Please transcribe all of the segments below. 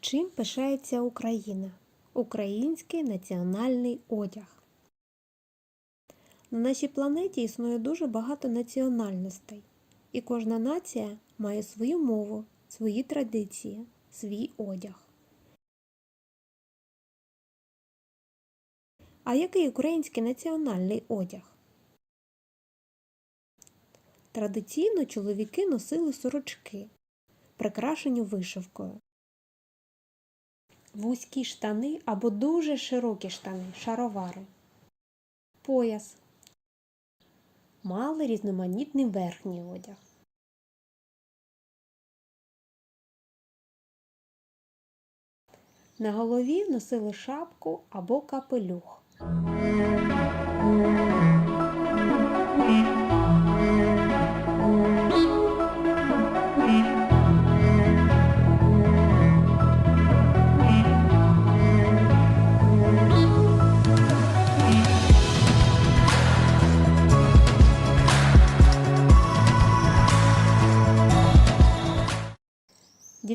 Чим пишається Україна? Український національний одяг. На нашій планеті існує дуже багато національностей, і кожна нація має свою мову, свої традиції, свій одяг. А який український національний одяг? Традиційно чоловіки носили сорочки, прикрашені вишивкою. Вузькі штани або дуже широкі штани, шаровари. Пояс. Мали різноманітний верхній одяг. На голові носили шапку або капелюх.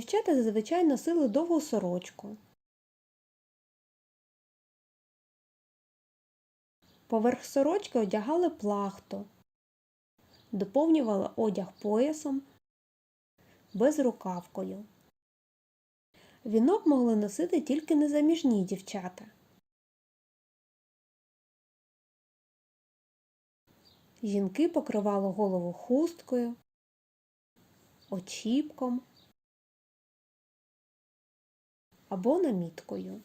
Дівчата зазвичай носили довгу сорочку. Поверх сорочки одягали плахту, доповнювали одяг поясом, безрукавкою. Вінок могли носити тільки незаміжні дівчата. Жінки покривали голову хусткою, очіпком або наміткою.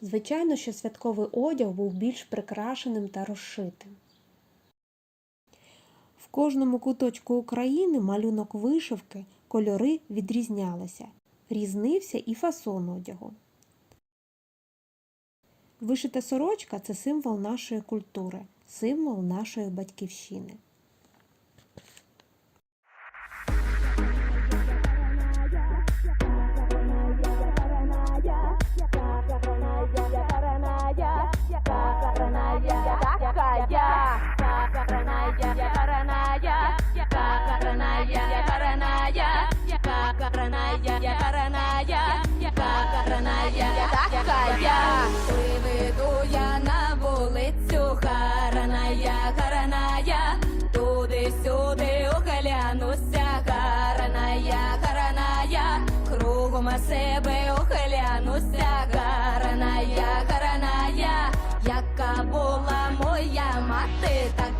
Звичайно, що святковий одяг був більш прикрашеним та розшитим. В кожному куточку України малюнок вишивки, кольори відрізнялися, різнився і фасон одягу. Вишита сорочка це символ нашої культури, символ нашої батьківщини. Приведу я на вулицю Хараная, Хараная, туди-сюди оглянуся, Хараная, Хараная, кругом себе Z